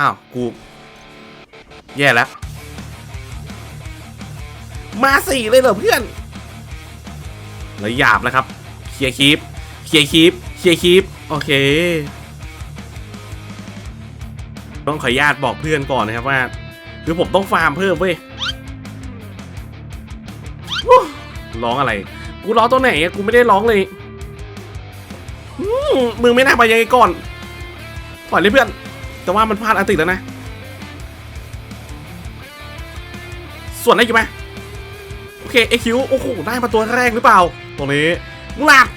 อ้าว กู แย่แล้ว มาสี่เลยเหรอเพื่อนแล้วหยาบแล้วครับ เคลียร์คีปเคลียร์คีปเคลียร์คีปโอเค ต้องขออนุญาตบอกเพื่อนก่อนนะครับว่า คือผมต้องฟาร์มเพิ่มเว้ยร้องอะไร กูร้องตัวไหนอะกูไม่ได้ร้องเลยอืมมึงไม่น่าไปยังไงก่อนปล่อยเลยเพื่อน แต่ว่ามันพลาดอันติดแล้วนะ ส่วนได้อยู่ไหมโอเคเอคิวโอ้โหได้มาตัวแรกหรือเปล่า ตรงนี้หลัก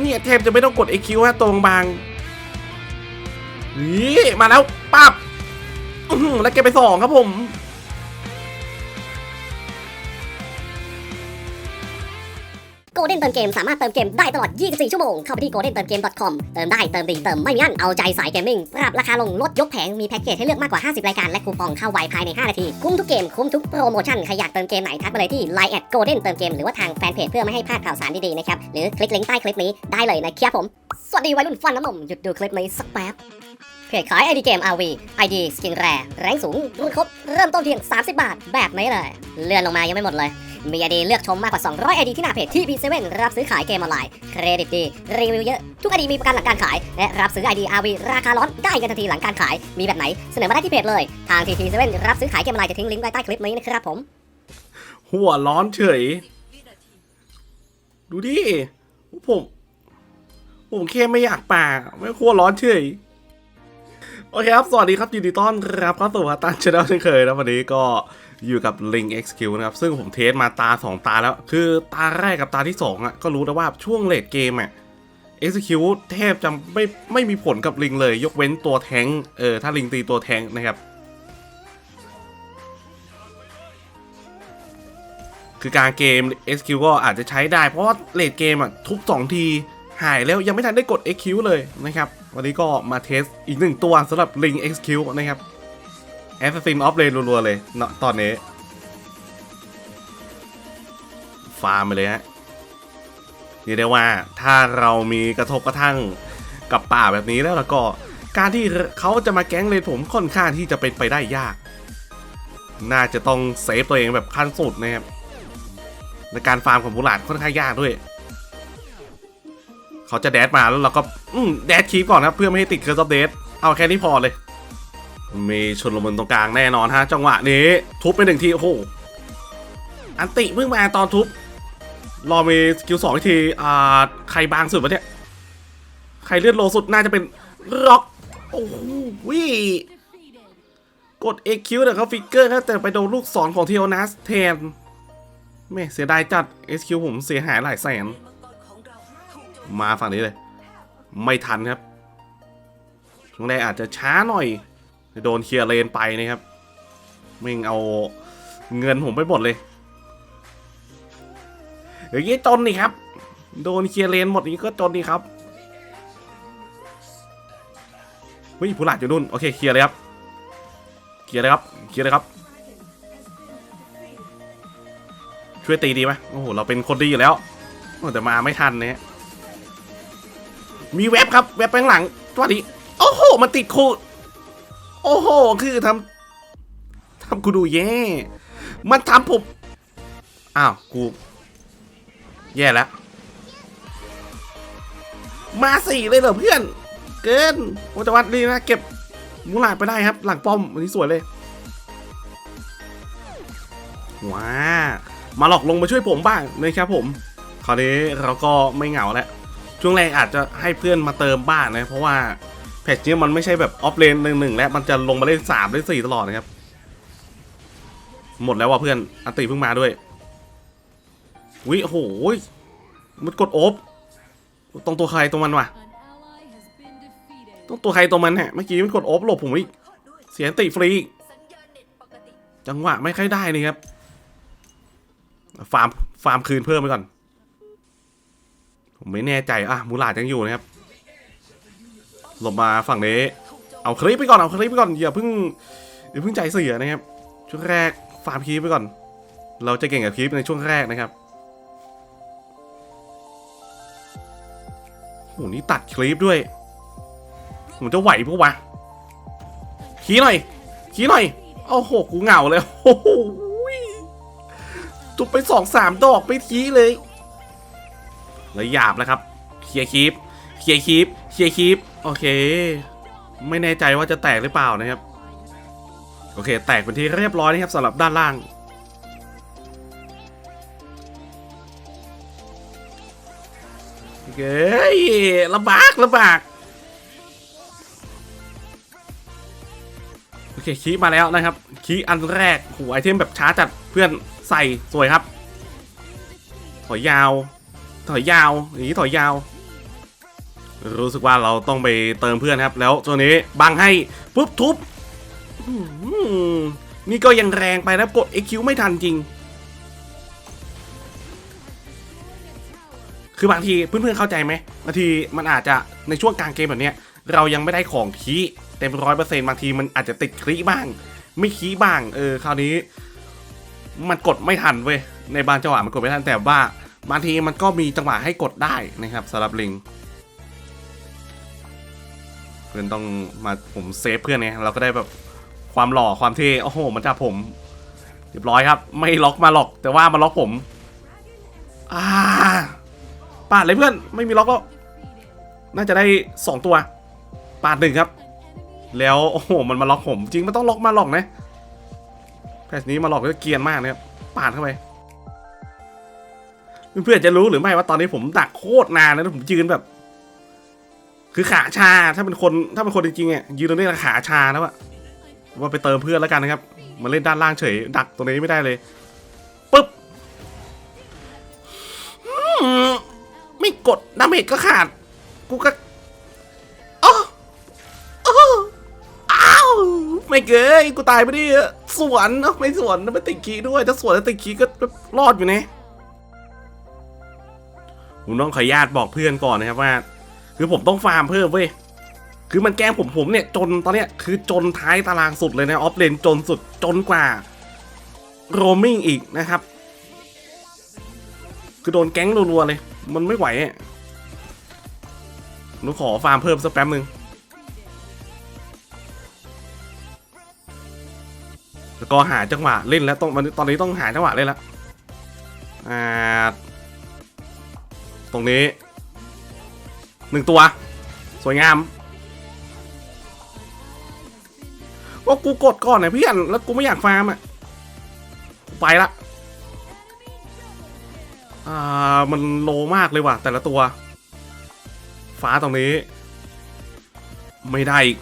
เนี่ยแทบจะไม่ต้องกดเอคิวฮะตรงบางนี่มาแล้วปั๊บแล้วเก็บไปสองครับผม โกลเด้นเติมเกมสามารถเติมเกมได้ตลอด 24 ชั่วโมง เข้าไปที่ goldentermgame.com เติมได้เติมดีเติมไม่มีอั้นเอาใจสายเกมมิ่งปรับราคาลงลดยกแผงมีแพ็กเกจให้เลือกมากกว่า 50 รายการและคูปองเข้าไวภายใน 5 นาที คุ้มทุกเกมคุ้มทุกโปรโมชั่นใครอยากเติมเกมไหนทักมาเลยที่ line at golden เติมเกมหรือว่าทางแฟนเพจเพื่อไม่ให้พลาดข่าวสารดีๆนะครับหรือคลิกลิงก์ใต้คลิปนี้ได้เลยนะครับผมสวัสดีวัยรุ่นฟันน้ำนมหยุดดูคลิปนี้สักแป๊บเพจขาย ID เกม RV ID สกินแรแรงสูงรุ่นครบเริ่มต้นเพียง 30 บาท แบบนี้เลย เลื่อนลงมายังไม่หมดเลย มีไอดีเลือกชมมากกว่า 200ไอดีที่หน้าเพจที่ B7 รับซื้อขายเกมออนไลน์ เครดิตดี รีวิวเยอะ ทุกไอดีมีประกันหลังการขาย และรับซื้อไอดี RV ราคาร้อนได้กันทันทีหลังการขาย มีแบบไหนเสนอมาได้ที่เพจเลย ทาง TP7 รับซื้อขายเกมออนไลน์จะทิ้งลิงก์ไว้ใต้คลิปนี้นะครับผม หัวร้อนเฉย ดูดิ ผม ผมแค่ไม่อยากป่าไม่หัวร้อนเฉยโอเคครับ สวัสดีครับยินดีต้อนรับเข้าสู่ฮัตตันชาแนลเช่นเคยนะวันนี้ก็ อยู่กับ Link XQ นะครับ ซึ่งผมเทสมาตา 2 ตาแล้ว คือตาแรกกับตาที่ 2อะก็รู้แล้วว่าช่วงเลดเกมอะ Execute แทบจะไม่ไม่มีผลกับลิงเลย ยกเว้นตัวแทงเออถ้าลิงตีตัวแทงนะครับ คือการเกม SQ ก็อาจจะใช้ได้ เพราะว่าเลดเกมอะทุบ 2 ทีหายแล้วยังไม่ทันได้กด XQ เลยนะครับ วันนี้ก็มาเทสอีกหนึ่งตัวสำหรับ Ring XQ นะครับ Assassin of Rain รัวๆเลยเนาะตอนนี้ ฟาร์มไปเลยฮะเรียกได้ว่าถ้าเรามีกระทบกระทั่งกับป่าแบบนี้แล้วแล้วก็การที่เขาจะมาแก๊งเลนผมค่อนข้างที่จะเป็นไปได้ยาก น่าจะต้องเซฟตัวเองแบบขั้นสุดนะครับในการฟาร์มของบุหลาดค่อนข้างยากด้วย เขาจะแดดมาแล้วเราก็ อืมแดดคีปก่อนครับเพื่อไม่ให้ติดเคอร์ซอฟเดดเอาแค่นี้พอเลย มีชนลมุนตรงกลางแน่นอนฮะจังหวะนี้ ทุบไปหนึ่งทีโอ้โหอันติเพิ่งมาตอนทุบ รอมีสกิลสองที อ่า ใครบางสุดวะเนี่ย ใครเลือดโลสุดน่าจะเป็นร็อก โอ้โหวิกด AQ แต่เขาฟิกเกอร์ครับแต่ไปโดนลูกศรของเทโอนัสแทนไม่เสียดายจัด SQ ผมเสียหายหลายแสน มาฝั่งนี้เลย ไม่ทันครับช่วงแรกอาจจะช้าหน่อย โดนเคลียร์เลนไปนะครับไม่งเอาเงินผมไปหมดเลยอย่างนี้จนนี่ครับ โดนเคลียร์เลนหมดนี้ก็จนนี่ครับเฮ้ยผู้หลาดอยู่นู่นโอเคเคลียร์เลยครับเคลียร์เลยครับเคลียร์เลยครับ ช่วยตีดีไหมโอ้โหเราเป็นคนดีอยู่แล้วแต่มาไม่ทันนะฮะมีเว็บครับเว็บแปงหลังสวัสดีโอ้โหมันติดโค โอ้โห คือทำทำกูดูแย่ มันทำผม อ้าว กู แย่แล้ว มาสี่เลยเหรอเพื่อน เกินโอ้แต่วัดดีนะ เก็บมูลาดไปได้ครับ หลังป้อมวันนี้สวยเลย ว้า มาหลอกลงมาช่วยผมบ้างนะครับผม คราวนี้เราก็ไม่เหงาแล้ว ช่วงแรกอาจจะให้เพื่อนมาเติมบ้างนะ เพราะว่า แพทช์นี้มันไม่ใช่แบบออฟเลนหนึ่งหนึ่งแล้วมันจะลงมาเล่นสามเล่นสี่ตลอดนะครับ หมดแล้วว่ะเพื่อนอันติเพิ่งมาด้วยวิโอ้โหมันกดโอบตรงตัวใครตรงมันว่ะต้องตัวใครตัวมันฮะเมื่อกี้มันกดโอบหลบผมอีกเสียอันติฟรี จังหวะไม่ค่อยได้นี่ครับฟาร์มฟาร์มคืนเพิ่มไปก่อน ผมไม่แน่ใจอะมูลาดยังอยู่นะครับ หลบมาฝั่งนี้ เอาคลิปไปก่อน เอาคลิปไปก่อน อย่าเพิ่งอย่าเพิ่งใจเสียนะครับ ช่วงแรกฟาร์มคลิปไปก่อน เราจะเก่งกับคลิปในช่วงแรกนะครับโหนี่ตัดคลิปด้วย ผมจะไหวปะวะ ขี้หน่อย ขี้หน่อย โอ้โห กูเหงาเลย โอ้โหจุบไปสองสามดอกไปทีเลย แล้วหยาบแล้วครับ เคลียร์คีปเคลียร์คีปเคลียร์คีป โอเค ไม่แน่ใจว่าจะแตกหรือเปล่านะครับ โอเค แตกเป็นที่เรียบร้อยนะครับสำหรับด้านล่าง โอเคลำบากลำบาก โอเคคีมาแล้วนะครับ คีอันแรกหูไอเทมแบบช้าจัดเพื่อนใส่สวยครับ ถอยยาว ถอยยาวอย่างนี้ถอยยาว รู้สึกว่าเราต้องไปเติมเพื่อนครับ แล้วตัวนี้บังให้ปุ๊บทุบนี่ก็ยังแรงไปนะกด EQ ไม่ทันจริง คือบางทีเพื่อนๆเข้าใจไหมบางทีมันอาจจะในช่วงกลางเกมแบบนี้เรายังไม่ได้ของคีเต็มร้อยเปอร์เซ็นต์บางทีมันอาจจะติดคีบ้าง ไม่คีบ้าง เออคราวนี้ มันกดไม่ทันเว้ยในบางจังหวะมันกดไม่ทันแต่ว่าบางทีมันก็มีจังหวะให้กดได้นะครับสำหรับลิง พื่อนต้องมาผมเซฟเพื่อนไงเราก็ได้แบบความหล่อความเท่โอ้โห มันจับผมเรียบร้อยครับ ไม่ล็อกมาหรอก แต่ว่ามันล็อกผมอ่าปาดเลยเพื่อนไม่มีล็อกก็น่าจะได้สองตัว ปาดหนึ่งครับ แล้วโอ้โหมันมาล็อกผม จริงมันต้องล็อกมาหลอกนะแพทนี้มาหลอกก็เกียนมากนะครับปาดเข้าไปเพื่อนๆจะรู้หรือไม่ว่าตอนนี้ผมดักโคตรนานแล้วนะผมยืนแบบ คือขาชา ถ้าเป็นคนถ้าเป็นคนจริงๆอะยืนตรงนี้แล้วขาชาแล้วอะว่าไปเติมเพื่อนแล้วกันนะครับ มาเล่นด้านล่างเฉย ดักตรงนี้ไม่ได้เลยปุ๊บไม่กดดาเมจก็ขาด กูก็อ้ออ้ออ้าวไม่เกยกูตายไปดิสวนเอ้าไม่สวนไม่ติดคีด้วย ถ้าสวนแล้วติดคีก็รอดอยู่นะผมต้องขออนุญาตบอกเพื่อนก่อนนะครับว่า คือผมต้องฟาร์มเพิ่มเว้ยคือมันแกล้งผมผมเนี่ยจนตอนเนี้ยคือจนท้ายตารางสุดเลยนะออฟเลนจนสุดจนกว่าโรมิงอีกนะครับ คือโดนแก๊งรัวๆเลย มันไม่ไหวอะหนูขอฟาร์มเพิ่มสักแป๊บหนึ่งแล้วก็หาจังหวะเล่นแล้วต้องมันตอนนี้ต้องหาจังหวะเล่นแล้วอ่า ตรงนี้ หนึ่งตัว สวยงามว่ากูกดก่อนนะเพื่อนแล้วกูไม่อยากฟาร์มอะไปละอ่ามันโลมากเลยว่ะ แต่ละตัว ฟ้าตรงนี้ ไม่ได้อีก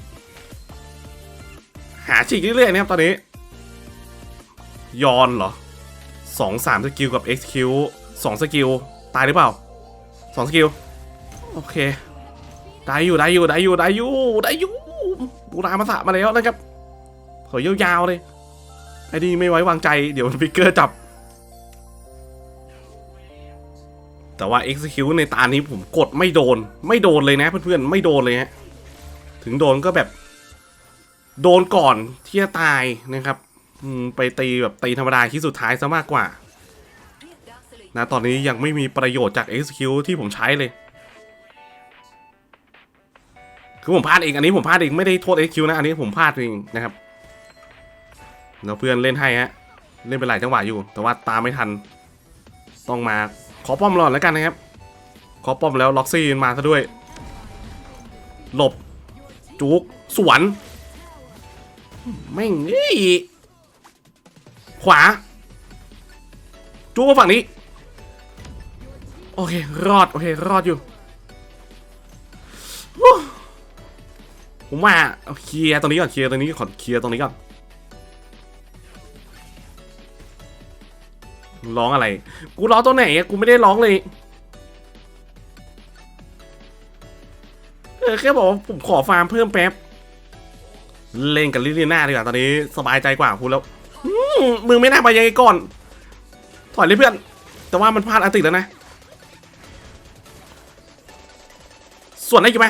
หาฉีกเรื่อยๆนะครับตอนนี้ ยอนเหรอสองสามสกิลกับ XQ สองสกิล ตายหรือเปล่าสองสกิล โอเค ได้อยู่ได้อยู่ได้อยู่ได้อยู่ได้อยู่บูรามาสะมาแล้วนะครับขอยาวๆเลยไอ้นี่ไม่ไว้วางใจเดี๋ยวฟิกเกอร์จับ แต่ว่า execute ในตานี้ผมกดไม่โดน ไม่โดนเลยนะเพื่อนๆไม่โดนเลยฮะถึงโดนก็แบบ โดนก่อนที่จะตายนะครับไปตีแบบตีธรรมดาที่สุดท้ายซะมากกว่านะตอนนี้ยังไม่มีประโยชน์จาก execute ที่ผมใช้เลย คือผมพลาดเองอันนี้ผมพลาดเองไม่ได้โทษ XQ นะอันนี้ผมพลาดเองนะครับแล้วเพื่อนเล่นให้ฮะเล่นไปหลายจังหวะอยู่ แต่ว่าตามไม่ทันต้องมาขอป้อมรอนแล้วกันนะครับ ขอป้อมแล้วล็อกซี่มาซะด้วย หลบ จุกสวนไม่งนี่ขวา จุกมาฝั่งนี้ โอเค รอด โอเค รอดอยู่ ผมว่าเคลียร์ตรงนี้ก่อนเคลียร์ตรงนี้ก่อนเคลียร์ตรงนี้ก่อนร้องอะไร กูร้องตัวไหนอะกูไม่ได้ร้องเลยเออแค่บอกว่าผมขอฟาร์มเพิ่มแป๊บ เล่นกับลิลิน่าดีกว่าตอนนี้สบายใจกว่าคุณแล้วอืมมึงไม่น่าไปยังไงก่อน ถอยเลยเพื่อน แต่ว่ามันพลาดอันติดแล้วนะ ส่วนได้กี่ไหม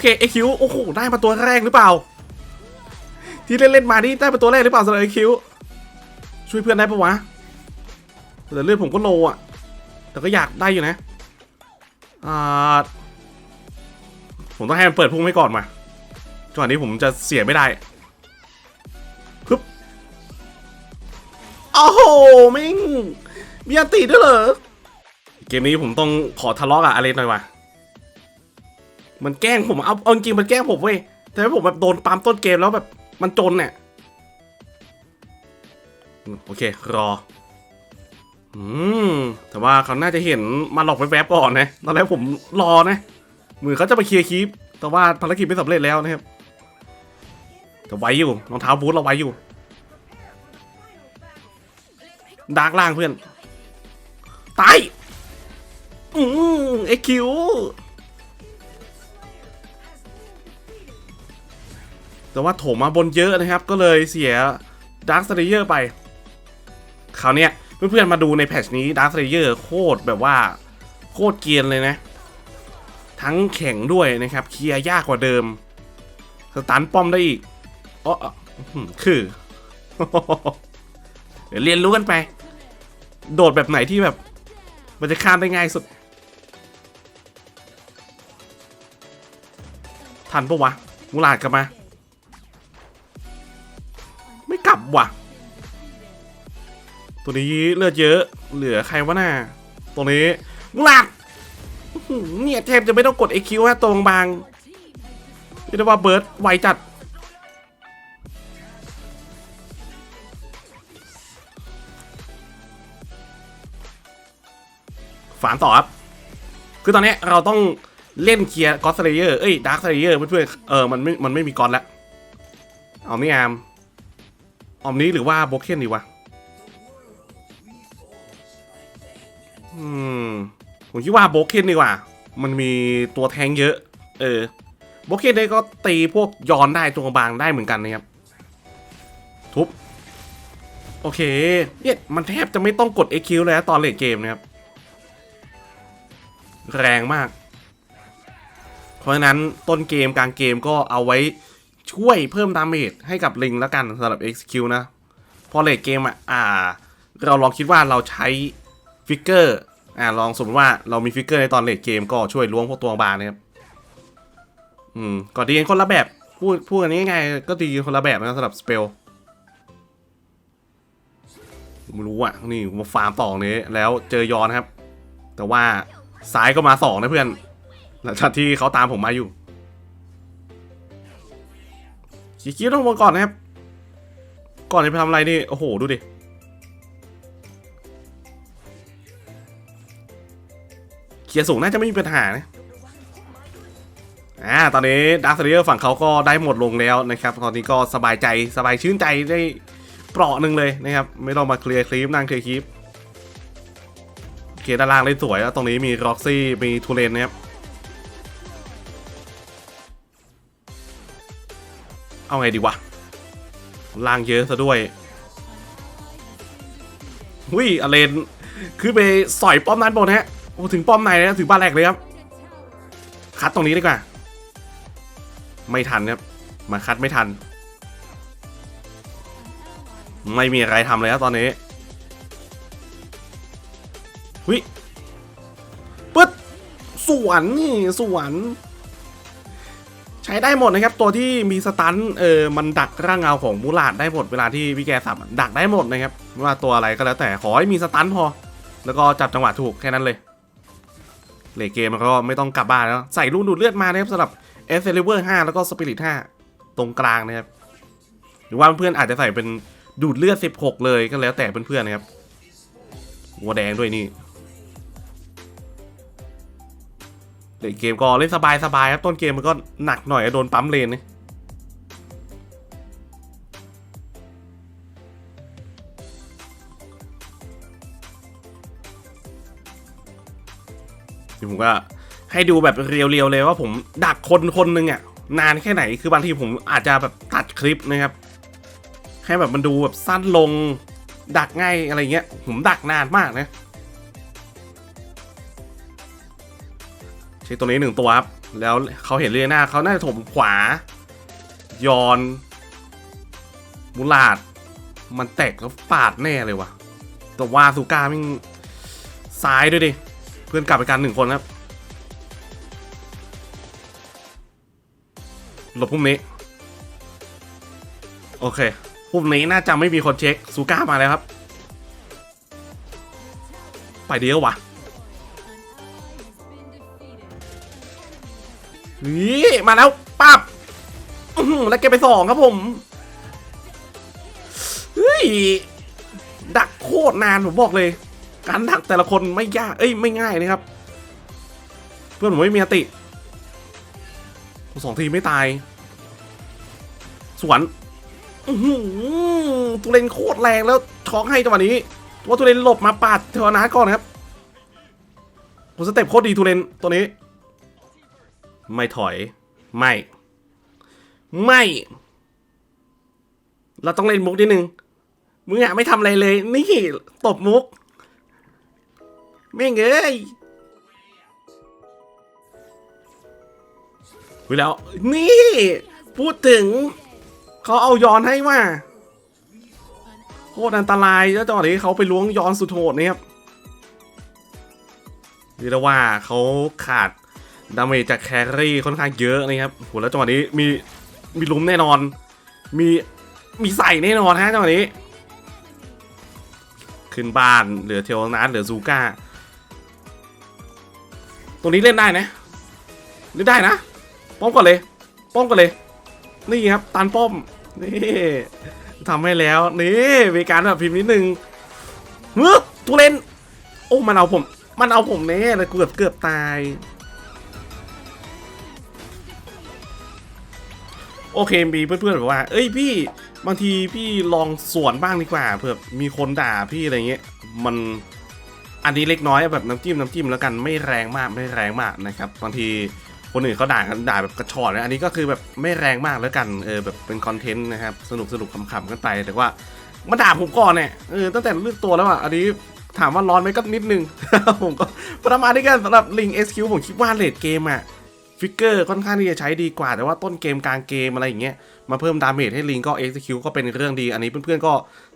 เคเอคิวโอ้โหได้มาตัวแรกหรือเปล่า ที่เล่นเล่นๆมานี่ได้มาตัวแรกหรือเปล่าสำหรับเอคิวช่วยเพื่อนได้ปะวะแต่เลือดผมก็โลอะ แต่ก็อยากได้อยู่นะอ่าผมต้องให้มันเปิดพุ่งให้ก่อนมาจังหวะนี้ผมจะเสียไม่ได้ฮึบโอ้โหมิงมีอันตีด้วยเหรอ เกมนี้ผมต้องขอทะเลาะกับอเลนหน่อยว่ะ มันแกล้งผมเอาเอาจริงมันแกล้งผมเว้ยแต่ว่าผมแบบโดนปั๊มต้นเกมแล้วแบบมันจนเนี่ยโอเครอ อืม แต่ว่าเขาน่าจะเห็นมาหลอกแวบๆก่อนนะ ตอนแรกผมรอนะ มือเขาจะไปเคลียร์คลิป แต่ว่าภารกิจไม่สำเร็จแล้วนะครับ แต่ไวอยู่ รองเท้าบูทเราไวอยู่ ดาร์กล่างเพื่อน ตาย อืมเอ็กคิว แต่ว่าโถมมาบนเยอะนะครับ ก็เลยเสียดาร์คสเลเยอร์ไป คราวเนี้ยเพื่อนๆมาดูในแพทช์นี้ดาร์คสเลเยอร์โคตรแบบว่าโคตรเกียนเลยนะ ทั้งแข็งด้วยนะครับ เคลียร์ยากกว่าเดิม สตันป้อมได้อีกอ๋ออื้อหือคือ เดี๋ยวเรียนรู้กันไป โดดแบบไหนที่แบบ มันจะข้ามได้ง่ายสุด ทันปะวะ มูลาดกลับมา ว่ะ ตัวนี้เลือดเยอะ เหลือใครวะน่าตัวนี้มูลาดอื้อหือเนี่ยแทบจะไม่ต้องกด AQ ฮะตรงบางเรียกได้ว่าเบิร์ดไวจัด ฝานต่อครับ คือตอนนี้เราต้องเล่นเคลียร์กอสเลเยอร์ เอ้ยดาร์คเลเยอร์เพื่อนๆเออ มันไม่ มันไม่มีกอนแล้ว เอานี่อาม ออมนี้หรือว่าโบเคนดีวะ อืม ผมคิดว่าโบเคนดีกว่า มันมีตัวแทงเยอะ เออ โบเคนได้ก็ตีพวกยอนได้ตัวบางได้เหมือนกันนะครับ ทุบ โอเค เนี่ยมันแทบจะไม่ต้องกด EQ เลยนะตอนเลทเกมนะครับ แรงมาก เพราะฉะนั้นต้นเกมกลางเกมก็เอาไว้ ช่วยเพิ่มดาเมจให้กับลิงแล้วกันสำหรับ XQ นะพอเลทเกมอะอ่า เราลองคิดว่าเราใช้ฟิกเกอร์อ่าลองสมมติว่าเรามีฟิกเกอร์ในตอนเลทเกมก็ช่วยล้วงพวกตัวบางนะครับอืมก็ดีกันคนละแบบพูดพูดกันง่ายๆก็ดีกันคนละแบบนะสำหรับสเปลไม่รู้อะนี่มาฟาร์มต่อนี้แล้วเจอยอนครับ แต่ว่าซ้ายก็มาสองนะเพื่อนหลังจากที่เขาตามผมมาอยู่ ขี่คิดต้องมาก่อนนะครับ ก่อนจะไปทำอะไรนี่โอ้โหดูดิเคลียสูงน่าจะไม่มีปัญหานะอ่าตอนนี้ดาร์คเรียฝั่งเขาก็ได้หมดลงแล้วนะครับ ตอนนี้ก็สบายใจสบายชื่นใจได้เปราะหนึ่งเลยนะครับ ไม่ต้องมาเคลียร์คลิปนั่งเคลียร์คลิปโอเคด้านล่างเล่นสวยแล้วตรงนี้มีร็อกซี่มีทูเรนนะครับ เอาไงดีวะล่างเยอะซะด้วยหุยอเลนคือไปสอยป้อมนั้นบนฮะโอ้ถึงป้อมไหนนะถึงบ้านแรกเลยครับ คัดตรงนี้ดีกว่า ไม่ทันครับมาคัดไม่ทัน ไม่มีอะไรทำเลยครับตอนนี้วิปึ๊ดสวนนี่สวนใช้ได้หมดนะครับ ตัวที่มีสตันเออมันดักร่างเงาของมูลาดได้หมดเวลาที่พี่แกสับดักได้หมดนะครับไม่ว่าตัวอะไรก็แล้วแต่ขอให้มีสตันพอ แล้วก็จับจังหวะถูกแค่นั้นเลยเลเกมมันก็ไม่ต้องกลับบ้านแล้วใส่ลูกดูดเลือดมานะครับสำหรับเอสเซลิเวอร์5แล้วก็สปิริต5ตรงกลางนะครับหรือว่าเพื่อนอาจจะใส่เป็นดูดเลือด 16 เลยก็แล้วแต่เพื่อนๆนะครับหัวแดงด้วยนี่ เล่นเกมก็เล่นสบายสบายๆครับต้นเกมมันก็หนักหน่อยโดนปั๊มเลนนี่ผมก็ให้ดูแบบเรียวๆเลยว่าผมดักคนคนหนึ่งอะนานแค่ไหนคือบางทีผมอาจจะแบบตัดคลิปนะครับให้แบบมันดูแบบสั้นลงดักง่ายอะไรเงี้ย ผมดักนานมากนะ ใช้ตัวนี้หนึ่งตัวครับ แล้วเขาเห็นเรียนาเขาน่าจะถมขวา ยอนมุลาด มันแตกแล้วปาดแน่เลยวะแต่ว่าซูก้ามิ่งซ้ายด้วยดิ เพื่อนกลับไปกันหนึ่งคนครับ หลบพวกนี้ โอเคพรุ่งนี้น่าจะไม่มีคนเช็คซูก้ามาแล้วครับ ไปเดียวว่ะ นี่มาแล้วปั๊บแล้วเก็บไปสองครับผมเฮ้ยดักโคตรนานผมบอกเลย การดักแต่ละคนไม่ยากเอ้ยไม่ง่ายนะครับ เพื่อนผมไม่มีอติสองทีไม่ตาย สวนตุเรนโคตรแรงแล้วช็อกให้จังหวะนี้ว่าตุเรนหลบมาปาดเทวนาก่อนครับผมสเต็ปโคตรดีตุเรนตัวนี้ ไม่ถอย ไม่ ไม่ เราต้องเล่นมุกนิดนึง มึงอะไม่ทำอะไรเลย นี่ตบมุกแม่งเอ้ยวิแล้ว นี่ พูดถึง เขาเอาย้อนให้ว่าโคตรอันตรายแล้วจังหวะนี้เขาไปล้วงย้อนสุดโหดนี่ครับเรียกได้ว่าเขาขาด ดาเมจจากแครี่ค่อนข้างเยอะนะครับโหแล้วจังหวะนี้มีมีลุ้มแน่นอน มีมีใส่แน่นอนฮะจังหวะนี้ ขึ้นบ้านเหลือเทลนัสเหลือซูก้าตรงนี้เล่นได้นะเล่นได้นะ ป้อมก่อนเลย ป้อมก่อนเลย นี่ครับตันป้อมนี่ทำให้แล้วนี่มีการแบบพิมพ์นิดนึงเฮ้ยตัวเล่น โอ้มันเอาผม มันเอาผมแน่เลยเกือบเกือบตาย โอเคมีเพื่อนๆแบบว่า เอ้ยพี่บางทีพี่ลองสวนบ้างดีกว่าเผื่อมีคนด่าพี่อะไรเงี้ยมันอันนี้เล็กน้อยแบบน้ำจิ้มน้ำจิ้มแล้วกันไม่แรงมากไม่แรงมากนะครับบางทีคนอื่นเขาด่ากันด่าแบบกระชอนนะอันนี้ก็คือแบบไม่แรงมากแล้วกันเออแบบเป็นคอนเทนต์นะครับสนุกสนุกขำๆกันไปแต่ว่ามาด่าผมก่อนเนี่ยเออตั้งแต่เลือกตัวแล้วอะอันนี้ถามว่าร้อนไหมก็นิดนึงผมก็ประมาณนี้กันสำหรับลิง SQ ผมคิดว่าเลดเกมอะ ฟิกเกอร์ค่อนข้างที่จะใช้ดีกว่า แต่ว่าต้นเกมกลางเกมอะไรอย่างเงี้ยมาเพิ่มดาเมจให้ลิงก็ execute ก็เป็นเรื่องดี อันนี้เพื่อนๆก็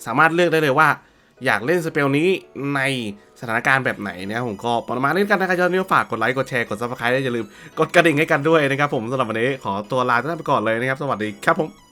สามารถเลือกได้เลยว่า อยากเล่นสเปลนี้ในสถานการณ์แบบไหนนะผมก็ประมาณนี้กันนะครับยอดนิยมฝากกดไลค์กดแชร์กดซับสไครต์ได้อย่าลืมกดกระดิ่งให้กันด้วยนะครับผมสำหรับวันนี้ขอตัวลาท่านไปก่อนเลยนะครับสวัสดีครับผม